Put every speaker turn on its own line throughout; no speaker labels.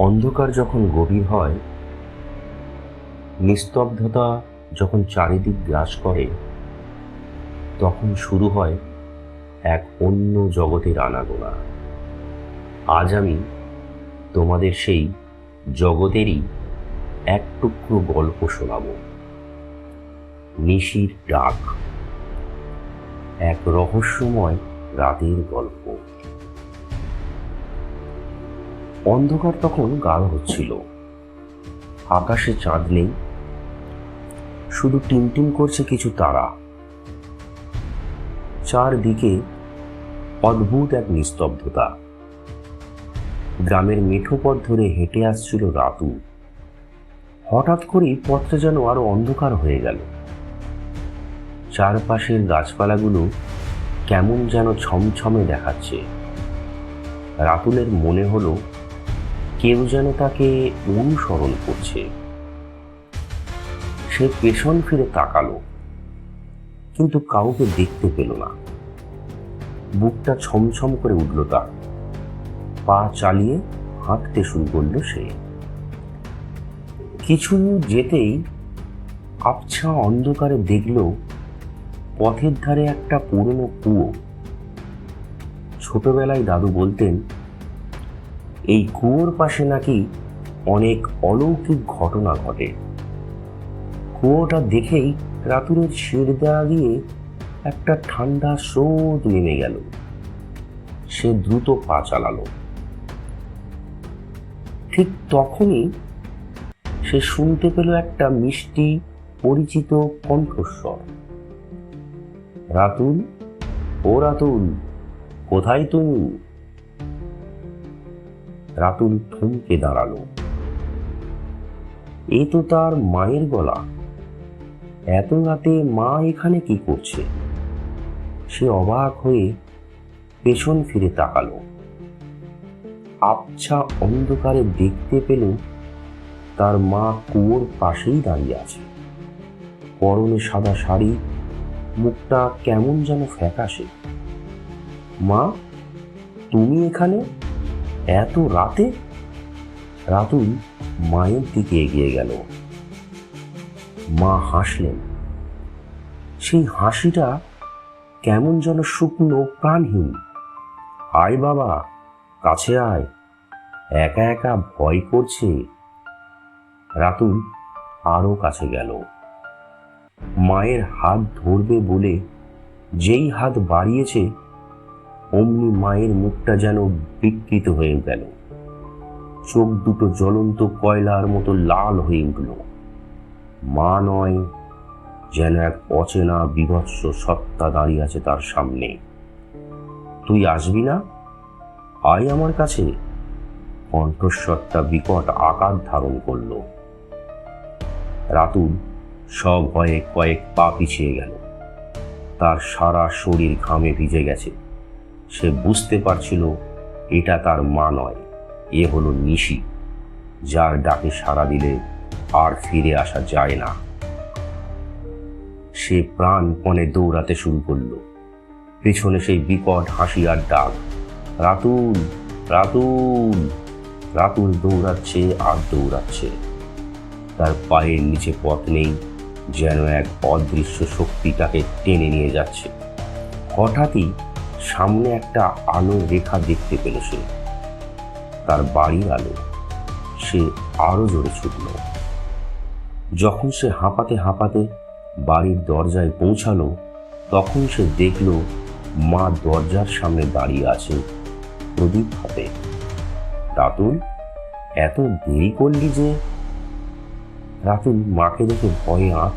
অন্ধকার যখন গভীর হয়, নিস্তব্ধতা যখন চারিদিক গ্রাস করে, তখন শুরু হয় এক অন্য জগতের আনাগোনা। আজ আমি তোমাদের সেই জগতেরই এক টুকরো গল্প শোনাব। নিশির ডাক এক রহস্যময় রাতের গল্প। অন্ধকার তখন গাঢ় হচ্ছিল। আকাশে চাঁদ নেই। শুধু টিমটিম করছে কিছু তারা। চারদিকে অদ্ভুত এক নিস্তব্ধতা। গ্রামের মেঠো পথ ধরে হেঁটে আসছিল রাতু। হঠাৎ করেই পথটা যেন আরও অন্ধকার হয়ে গেল। চারপাশের গাছপালাগুলো কেমন যেন ছমছমে দেখাচ্ছে। রাতুলের মনে হলো কেউ যেন তাকে অনুসরণ করছে। সে পেছন ফিরে তাকালো, কিন্তু কাউকে দেখতে পেল না। বুকটা ছমছম করে উঠল তার। পা চালিয়ে হাঁটতে শুরু করল সে। কিছু যেতেই আবছা অন্ধকারে দেখল পথের ধারে একটা পুরনো কুয়ো। ছোটবেলায় দাদু বলতেন এই কুয়োর পাশে নাকি অনেক অলৌকিক ঘটনা ঘটে। কুয়োটা দেখেই রাতুরের শিরদাঁড়া দিয়ে একটা ঠান্ডা স্রোত নেমে গেল। সে দ্রুত পা চালালো। ঠিক তখনই সে শুনতে পেল একটা মিষ্টি পরিচিত কণ্ঠস্বর। রাতুল, ও রাতুল, কোথায় তুমি? রাতুল থমকে দাঁড়াল। এ তো তার মায়ের গলা। এত রাতে মা এখানে কি করছে? সে অবাক হয়ে পেছন ফিরে তাকালো। আবছা অন্ধকারে দেখতে পেল তার মা কুয়োর পাশেই দাঁড়িয়ে আছে। পরনে সাদা শাড়ি, মুখটা কেমন যেন ফ্যাকাশে। মা, তুমি এখানে? এত রাতে? রাতুল মায়ের দিকে এগিয়ে গেল। মা হাসলেন। সেই হাসিটা কেমন যেন শুকনো প্রাণহীন। আয় বাবা, কাছে আয়। একা একা ভয় করছে। রাতুল আরও কাছে গেল। মায়ের হাত ধরবে বলে যেই হাত বাড়িয়েছে অমনি মায়ের মুখটা যেন বিকৃত হয়ে গেল। চোখ দুটো জ্বলন্ত কয়লার মতো লাল হয়ে উঠল। মা নয়, যেন এক অচেনা বিভৎস সত্তা দাঁড়িয়ে আছে তার সামনে। তুই আসবি না? আয় আমার কাছে। কণ্ঠস্বরটা বিকট আকার ধারণ করল। রাতুল সব ভয়ে কয়েক পা পিছিয়ে গেল। তার সারা শরীর ঘামে ভিজে গেছে। সে বুঝতে পারছিল এটা তার মা নয়, এ হলো নিশি, যার ডাকে সাড়া দিলে আর ফিরে আসা যায় না। সে প্রাণপণে দৌড়াতে শুরু করল। পেছনে সেই বিকট হাসি আর ডাক, রাতুল রাতুল রাতুল দৌড়াচ্ছে আর দৌড়াচ্ছে। তার পায়ের নিচে পথ নেই, যেন এক অদৃশ্য শক্তি তাকে টেনে নিয়ে যাচ্ছে। হঠাৎই সামনে একটা আলো রেখা দেখতে পেল সে। তার বাড়ির আলো সে আরও জোরে ছুটল। যখন সে হাঁপাতে হাঁপাতে বাড়ির দরজায় পৌঁছালো, তখন সে দেখল মা দরজার সামনে দাঁড়িয়ে আছে প্রদীপ হাতে। রাতুল, এত দেরি করলি যে? রাতুল মাকে দেখে ভয়ে আঁক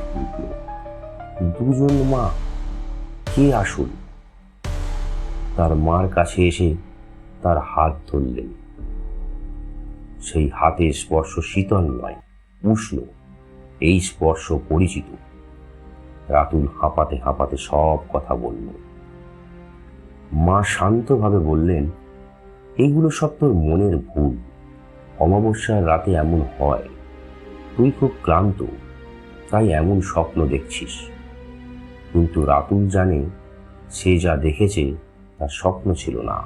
দুজন মা, কে আসুন তার মার কাছে এসে তার হাত ধরলেন। সেই হাতের স্পর্শ শীতল নয়, উষ্ণ। এই স্পর্শ পরিচিত। রাতুল হাঁপাতে হাঁপাতে সব কথা বলল। মা শান্তভাবে বললেন এইগুলো সব তোর মনের ভুল। অমাবস্যার রাতে এমন হয়। তুই খুব ক্লান্ত, তাই এমন স্বপ্ন দেখছিস। কিন্তু রাতুল জানে, সে যা দেখেছে তার স্বপ্ন ছিল না।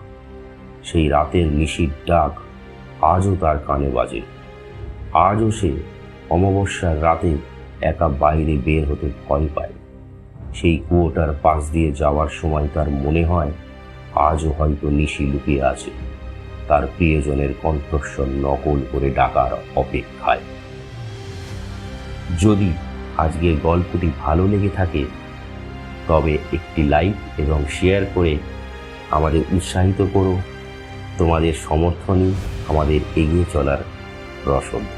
সেই রাতের নিশির ডাক আজও তার কানে বাজে। আজও সে অমাবস্যার রাতে একা বাইরে বের হতে ভয় পায়। সেই কুয়োটার পাশ দিয়ে যাওয়ার সময় তার মনে হয় আজও হয়তো নিশি লুকিয়ে আছে। তার প্রিয়জনের কণ্ঠস্বর নকল করে ডাকার অপেক্ষায়। যদি আজকের গল্পটি ভালো লেগে থাকে, তবে একটি লাইক এবং শেয়ার করে আমাদের উৎসাহিত করো। তোমাদের সমর্থনই আমাদের এগিয়ে চলার রসদ।